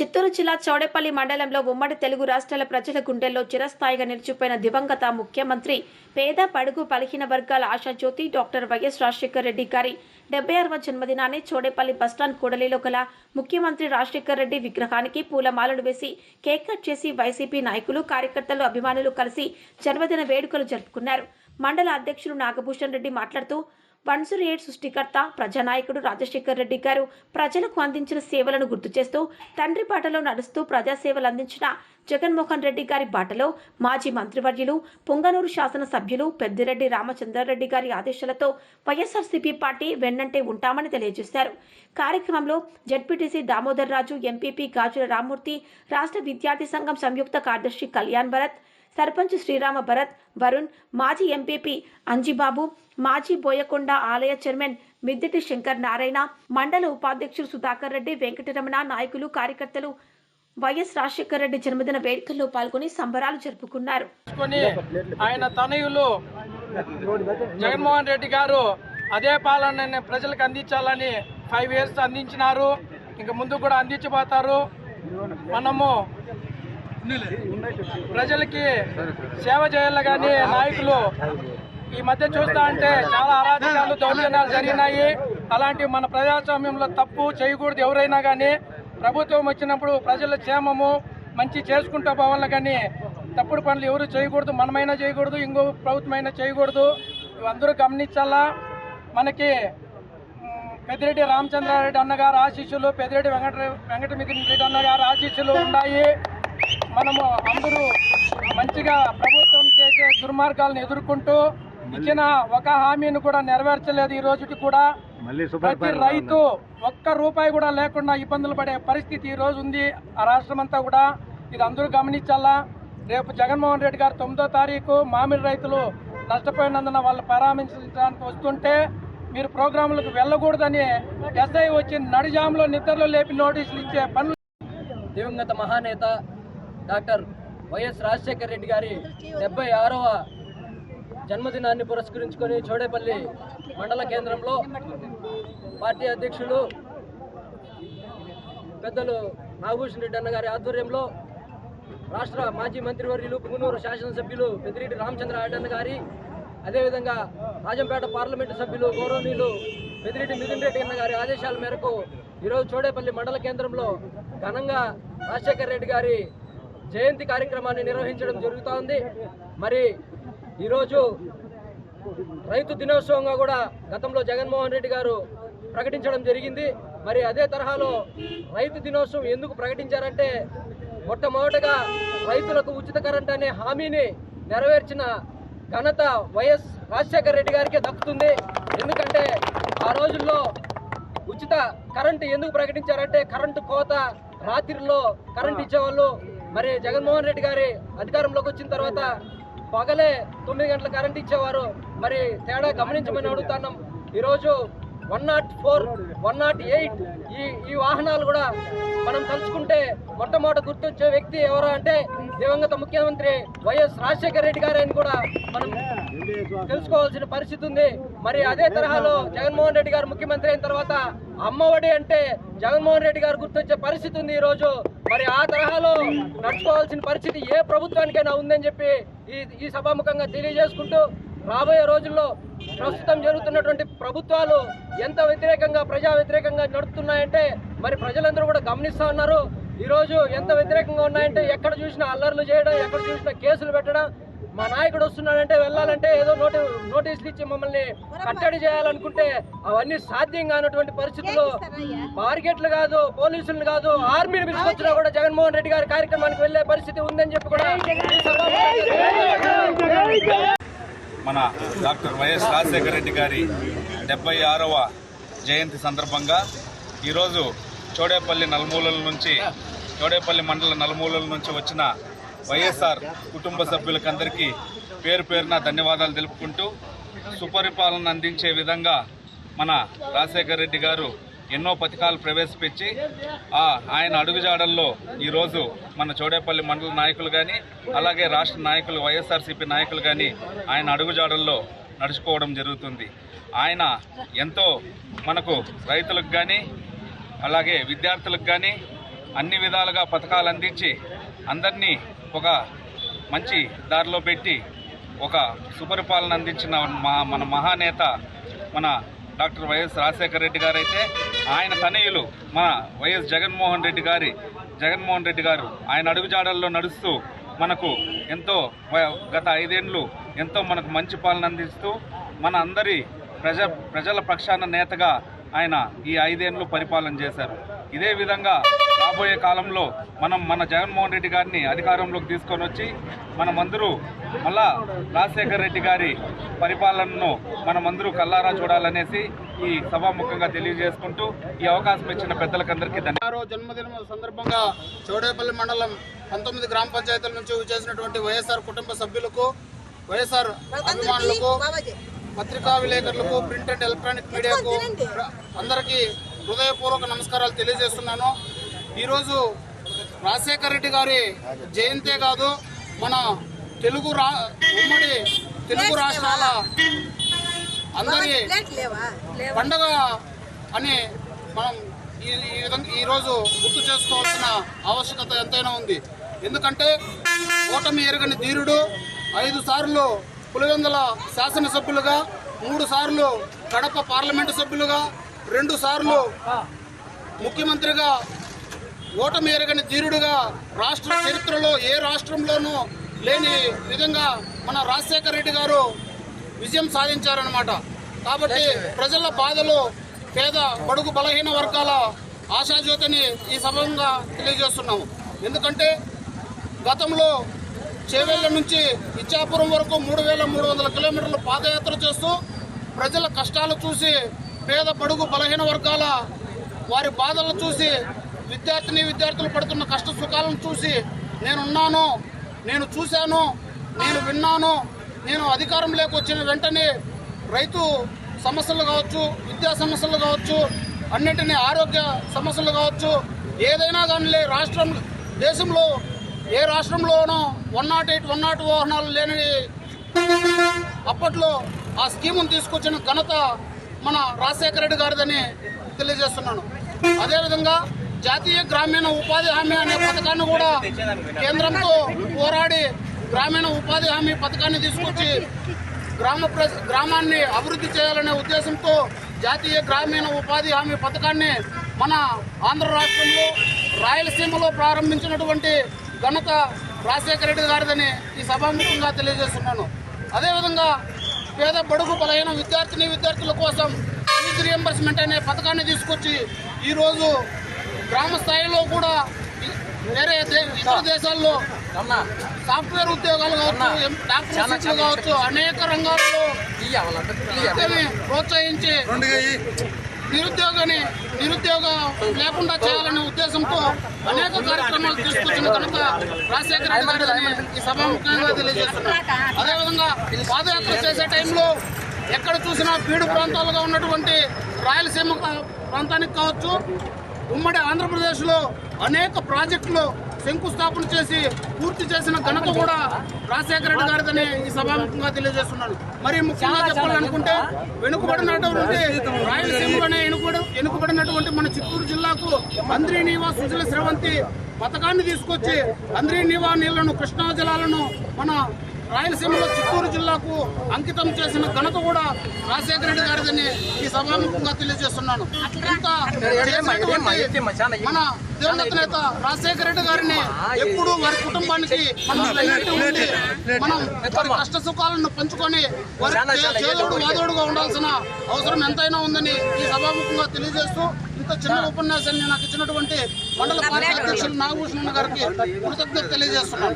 చిత్తూరు జిల్లా చౌడేపల్లి మండలంలో ఉమ్మడి తెలుగు రాష్ట్రాల ప్రజల గుండెల్లో చిరస్థాయిగా నిలిచిపోయిన దివంగత ముఖ్యమంత్రి పేద పడుగు బలహీన వర్గాల ఆశాజ్యోతి డాక్టర్ వైఎస్ రాజశేఖర్ రెడ్డి గారి డెబ్బై ఆరవ జన్మదినాన్ని చౌడేపల్లి బస్టాండ్ కూడలిలో గల ముఖ్యమంత్రి రాజశేఖర్ రెడ్డి విగ్రహానికి పూలమాలలు వేసి కేక్ కట్ చేసి వైసీపీ నాయకులు కార్యకర్తలు అభిమానులు కలిసి జన్మదిన వేడుకలు జరుపుకున్నారు. మండల అధ్యక్షులు నాగభూషణ్ రెడ్డి మాట్లాడుతూ వన్ జీరో ఎయిట్ సృష్టికర్త ప్రజానాయకుడు రాజశేఖర్ రెడ్డి గారు ప్రజలకు అందించిన సేవలను గుర్తు చేస్తూ తండ్రి బాటలో నడుస్తూ ప్రజాసేవలు అందించిన జగన్మోహన్ రెడ్డి గారి బాటలో మాజీ మంత్రివర్యులు పొంగనూరు శాసనసభ్యులు పెద్దిరెడ్డి రామచంద్రారెడ్డి గారి ఆదేశాలతో వైఎస్ఆర్సీపీ పార్టీ వెన్నంటే ఉంటామని తెలియజేశారు. కార్యక్రమంలో జడ్పీటీసీ దామోదర్ రాజు ఎంపీపీ గాజుల రామ్మూర్తి రాష్ట్ర విద్యార్థి సంఘం సంయుక్త కార్యదర్శి కళ్యాణ్ భరత్ సర్పంచ్ శ్రీరామ భరత్ వరుణ్ మాజీ ఎంపీపీ అంజిబాబు మాజీ బోయకొండ ఆలయ చైర్మన్ మిద్దిటి శంకర్ నారాయణ మండల ఉపాధ్యక్షులు సుధాకర్ రెడ్డి వెంకటరమణ నాయకులు కార్యకర్తలు వైఎస్ రాజశేఖర రెడ్డి జన్మదిన వేడుకల్లో పాల్గొని సంబరాలు జరుపుకున్నారు. ఆయన తనయులు జగన్మోహన్ రెడ్డి గారు అదే పాలన ప్రజలకు అందించాలని ఫైవ్ ఇయర్స్ అందించినారు. ఇంకా ముందు కూడా అందించబోతారు. మనము ప్రజలకి సేవ చేయాలి కానీ నాయకులు ఈ మధ్య చూస్తా అంటే చాలా అరాచకాలు దౌర్జన్యాలు జరిగినాయి. అలాంటి మన ప్రజాస్వామ్యంలో తప్పు చేయకూడదు ఎవరైనా కానీ. ప్రభుత్వం వచ్చినప్పుడు ప్రజల క్షేమము మంచి చేసుకుంటూ పోవాలి కానీ తప్పుడు పనులు ఎవరు చేయకూడదు మనమైనా చేయకూడదు ఇంకో ప్రభుత్వమైనా చేయకూడదు. అందరూ గమనించాలా? మనకి పెద్దిరెడ్డి రామచంద్రారెడ్డి అన్నగారు ఆశీస్సులు పెద్దిరెడ్డి వెంకట వెంకటమిగిరి రెడ్డి అన్నగారు ఆశీస్సులు ఉన్నాయి. మనము అందరూ మంచిగా ప్రభుత్వం చేసే దుర్మార్గాలను ఎదుర్కొంటూ ఇచ్చిన ఒక హామీని కూడా నెరవేర్చలేదు ఈ రోజుకి కూడా. ప్రతి రైతు ఒక్క రూపాయి కూడా లేకుండా ఇబ్బందులు పడే పరిస్థితి ఈ రోజు ఉంది. ఆ రాష్ట్రం అంతా కూడా ఇది అందరూ గమనించాలా? రేపు జగన్మోహన్ రెడ్డి గారు తొమ్మిదో తారీఖు మామిడి రైతులు నష్టపోయినందున వాళ్ళు పరామర్శించడానికి వస్తుంటే మీరు ప్రోగ్రాములకు వెళ్ళకూడదని ఎస్ఐ వచ్చి నడిజాములో నిద్రలో లేపి నోటీసులు ఇచ్చే పనులు దివంగత మహానేత డాక్టర్ వైఎస్ రాజశేఖర రెడ్డి గారి డెబ్బై ఆరవ జన్మదినాన్ని పురస్కరించుకొని చోడేపల్లి మండల కేంద్రంలో పార్టీ అధ్యక్షులు పెద్దలు నాగభూషణ్ రెడ్డి అన్న గారి ఆధ్వర్యంలో రాష్ట్ర మాజీ మంత్రివర్యులు పుంగనూరు శాసనసభ్యులు పెద్దిరెడ్డి రామచంద్ర అన్న గారి అదేవిధంగా రాజంపేట పార్లమెంటు సభ్యులు గౌరవనీయులు పెద్దిరెడ్డి మిథున్ రెడ్డి అన్న గారి ఆదేశాల మేరకు ఈరోజు చోడేపల్లి మండల కేంద్రంలో ఘనంగా రాజశేఖర రెడ్డి గారి జయంతి కార్యక్రమాన్ని నిర్వహించడం జరుగుతోంది. మరి ఈరోజు రైతు దినోత్సవంగా కూడా గతంలో జగన్మోహన్ రెడ్డి గారు ప్రకటించడం జరిగింది. మరి అదే తరహాలో రైతు దినోత్సవం ఎందుకు ప్రకటించారంటే మొట్టమొదటగా రైతులకు ఉచిత కరెంట్ అనే హామీని నెరవేర్చిన ఘనత వైఎస్ రాజశేఖర రెడ్డి గారికే దక్కుతుంది. ఎందుకంటే ఆ రోజుల్లో ఉచిత కరెంటు ఎందుకు ప్రకటించారంటే కరెంటు కోత రాత్రిలో కరెంట్ ఇచ్చేవాళ్ళు మరి జగన్మోహన్ రెడ్డి గారి అధికారంలోకి వచ్చిన తర్వాత పగలే తొమ్మిది గంటల కరెంట్ ఇచ్చేవారు. మరి తేడా గమనించమని అడుగుతున్నాం. ఈరోజు one nought four one nought eight ఈ ఈ వాహనాలు కూడా మనం తలుచుకుంటే మొట్టమొదటి గుర్తొచ్చే వ్యక్తి ఎవరు అంటే దివంగత ముఖ్యమంత్రి వైఎస్ రాజశేఖర రెడ్డి గారు అని కూడా మనం తెలుసుకోవాల్సిన పరిస్థితి ఉంది. మరి అదే తరహాలో జగన్మోహన్ రెడ్డి గారు ముఖ్యమంత్రి అయిన తర్వాత అమ్మఒడి అంటే జగన్మోహన్ రెడ్డి గారు గుర్తొచ్చే పరిస్థితి ఉంది ఈరోజు. మరి ఆ తరహాలో నడుచుకోవాల్సిన పరిస్థితి ఏ ప్రభుత్వానికైనా ఉందని చెప్పి ఈ ఈ సభాముఖంగా తెలియజేసుకుంటూ రాబోయే రోజుల్లో ప్రస్తుతం జరుగుతున్నటువంటి ప్రభుత్వాలు ఎంత వ్యతిరేకంగా ప్రజా వ్యతిరేకంగా నడుపుతున్నాయంటే మరి ప్రజలందరూ కూడా గమనిస్తూ ఉన్నారు. ఈ రోజు ఎంత వ్యతిరేకంగా ఉన్నాయంటే ఎక్కడ చూసినా అల్లర్లు చేయడం ఎక్కడ చూసినా కేసులు పెట్టడం మా నాయకుడు వస్తున్నాడంటే వెళ్ళాలంటే ఏదో నోటి నోటీసులు ఇచ్చి మమ్మల్ని కట్టడి చేయాలనుకుంటే అవన్నీ సాధ్యం కానటువంటి పరిస్థితుల్లో బార్గెట్లు కాదు పోలీసులు కాదు ఆర్మీని పిలుచుకొచ్చినా కూడా జగన్మోహన్ రెడ్డి గారి కార్యక్రమానికి వెళ్ళే పరిస్థితి ఉందని చెప్పి కూడా మన డాక్టర్ వైఎస్ రాజశేఖర రెడ్డి గారి డెబ్బై ఆరవ జయంతి సందర్భంగా ఈరోజు చోడేపల్లి నలుమూలల నుంచి చోడేపల్లి మండల నలుమూలల నుంచి వచ్చిన వైఎస్ఆర్ కుటుంబ సభ్యులకందరికీ పేరు పేరున ధన్యవాదాలు తెలుపుకుంటూ సుపరిపాలన అందించే విధంగా మన రాజశేఖర రెడ్డి గారు ఎన్నో పథకాలు ప్రవేశపెట్టి ఆయన అడుగుజాడల్లో ఈరోజు మన చోడేపల్లి మండల నాయకులు కానీ అలాగే రాష్ట్ర నాయకులు వైఎస్ఆర్సీపీ నాయకులు కానీ ఆయన అడుగుజాడల్లో నడుచుకోవడం జరుగుతుంది. ఆయన ఎంతో మనకు రైతులకు కానీ అలాగే విద్యార్థులకు కానీ అన్ని విధాలుగా పథకాలు అందించి అందరినీ ఒక మంచి దారిలో పెట్టి ఒక సుపరిపాలన అందించిన మా మన మహానేత మన డాక్టర్ వైఎస్ రాజశేఖర రెడ్డి గారు అయితే ఆయన తనయులు మన వైఎస్ జగన్మోహన్ రెడ్డి గారి జగన్మోహన్ రెడ్డి గారు ఆయన అడుగుజాడల్లో నడుస్తూ మనకు ఎంతో గత ఐదేండ్లు ఎంతో మనకు మంచి పాలన అందిస్తూ మన అందరి ప్రజ ప్రజల పక్షాన నేతగా ఆయన ఈ ఐదేండ్లు పరిపాలన చేశారు. ఇదే విధంగా రాబోయే కాలంలో మనం మన జగన్మోహన్ రెడ్డి గారిని అధికారంలోకి తీసుకొని వచ్చి మనమందరూ మళ్ళా రాజశేఖర రెడ్డి గారి పరిపాలనను మనమందరూ కల్లారా చూడాలనేసి ఈ సభాముఖంగా తెలియజేసుకుంటూ ఈ అవకాశం ఇచ్చిన పెద్దలకందరికీ ధన్యవాదాలు ఆరో జన్మదినం సందర్భంగా చౌడేపల్లి మండలం పంతొమ్మిది గ్రామ పంచాయతీల నుంచి చేసినటువంటి వైఎస్ఆర్ కుటుంబ సభ్యులకు వైఎస్ఆర్ అభిమానులకు పత్రికా విలేకరులకు ప్రింట్ అండ్ ఎలక్ట్రానిక్ మీడియాకు అందరికీ హృదయపూర్వక నమస్కారాలు తెలియజేస్తున్నాను. ఈరోజు రాజశేఖర రెడ్డి గారి జయంతే కాదు మన తెలుగు రా ఉమ్మడి తెలుగు రాష్ట్రాల అందరి పండగ అని మనం ఈ ఈ విధంగా ఈరోజు గుర్తు చేసుకోవాల్సిన ఆవశ్యకత ఎంతైనా ఉంది. ఎందుకంటే ఓటమి ఎరగని ధీరుడు ఐదు సార్లు పులివెందుల శాసనసభ్యులుగా మూడు సార్లు కడప పార్లమెంటు సభ్యులుగా రెండు సార్లు ముఖ్యమంత్రిగా ఓటమి ఎరగని ధీరుడుగా రాష్ట్ర చరిత్రలో ఏ రాష్ట్రంలోనూ లేని విధంగా మన రాజశేఖర రెడ్డి గారు విజయం సాధించారనమాట కాబట్టి ప్రజల బాధలు పేద బడుగు బలహీన వర్గాల ఆశాజ్యోతిని ఈ సభంగా తెలియజేస్తున్నాము. ఎందుకంటే గతంలో చేవెళ్ళ నుంచి ఇచ్చాపురం వరకు మూడు వేల మూడు వందల కిలోమీటర్లు పాదయాత్ర చేస్తూ ప్రజల కష్టాలు చూసి పేద బడుగు బలహీన వర్గాల వారి బాధలను చూసి విద్యార్థిని విద్యార్థులు పడుతున్న కష్ట సుఖాలను చూసి నేనున్నాను నేను చూశాను నేను విన్నాను నేను అధికారం వచ్చిన వెంటనే రైతు సమస్యలు కావచ్చు విద్యా సమస్యలు కావచ్చు అన్నింటినీ ఆరోగ్య సమస్యలు కావచ్చు ఏదైనా కానీ రాష్ట్రం దేశంలో ఏ రాష్ట్రంలోనూ one nought eight one nought వాహనాలు లేని అప్పట్లో ఆ స్కీమును తీసుకొచ్చిన ఘనత మన రాజశేఖర రెడ్డి గారిదని తెలియజేస్తున్నాను. అదేవిధంగా జాతీయ గ్రామీణ ఉపాధి హామీ అనే పథకాన్ని కూడా కేంద్రంతో పోరాడి గ్రామీణ ఉపాధి హామీ పథకాన్ని తీసుకొచ్చి గ్రామ ప్ర గ్రామాన్ని అభివృద్ధి చేయాలనే ఉద్దేశంతో జాతీయ గ్రామీణ ఉపాధి హామీ పథకాన్ని మన ఆంధ్ర రాష్ట్రంలో రాయలసీమలో ప్రారంభించినటువంటి ఘనత రాజశేఖర రెడ్డి గారిదని ఈ సభాముఖంగా తెలియజేస్తున్నాను. అదేవిధంగా పేద బడుగు బలహీన విద్యార్థిని విద్యార్థుల కోసం ఫీజు రియంబర్స్మెంట్ అనే పథకాన్ని తీసుకొచ్చి ఈరోజు గ్రామ స్థాయిలో కూడా వేరే ఇతర దేశాల్లో సాఫ్ట్వేర్ ఉద్యోగాలు కావచ్చు డాక్టర్ కావచ్చు అనేక రంగాల్లో ప్రోత్సహించి నిరుద్యోగాన్ని నిరుద్యోగం లేకుండా చేయాలనే ఉద్దేశంతో అనేక కార్యక్రమాలు తీసుకొచ్చిన కనుక రాజశేఖర రెడ్డి గారిని ఈ తెలియజేస్తున్నారు అదేవిధంగా పాదయాత్ర చేసే టైంలో ఎక్కడ చూసినా బీడు ప్రాంతాలుగా ఉన్నటువంటి రాయలసీమ ప్రాంతానికి కావచ్చు ఉమ్మడి ఆంధ్రప్రదేశ్లో అనేక ప్రాజెక్టులు శంకుస్థాపన చేసి పూర్తి చేసిన ఘనత కూడా రాజశేఖర రెడ్డి గారిదని ఈ సభాముఖంగా తెలియజేస్తున్నాను. మరి ముఖ్యంగా చెప్పాలనుకుంటే వెనుకబడినటువంటి రాయలసీమలోనే వెనుకబడి వెనుకబడినటువంటి మన చిత్తూరు జిల్లాకు అంద్రీ నీవా సుజల స్రవంతి పథకాన్ని తీసుకొచ్చి అంద్రీ నీవా నీళ్ళను కృష్ణా జలాలను మన రాయలసీమలో చిత్తూరు జిల్లాకు అంకితం చేసిన ఘనత కూడా రాజశేఖర రెడ్డి గారిదని ఈ సభాముఖంగా తెలియజేస్తున్నాను. మన దివంగత నేత రాజశేఖర రెడ్డి గారిని ఎప్పుడు వారి కుటుంబానికి మనం ఉండి మనం వారి కష్ట సుఖాలను పంచుకొని వారి చేదోడు వాదోడుగా ఉండాల్సిన అవసరం ఎంతైనా ఉందని ఈ సభాముఖంగా తెలియజేస్తూ ఇంత చిన్న ఉపన్యాసాన్ని నాకు ఇచ్చినటువంటి మండల పార్టీ అధ్యక్షులు నాగభూషణ గారికి కృతజ్ఞత తెలియజేస్తున్నాను.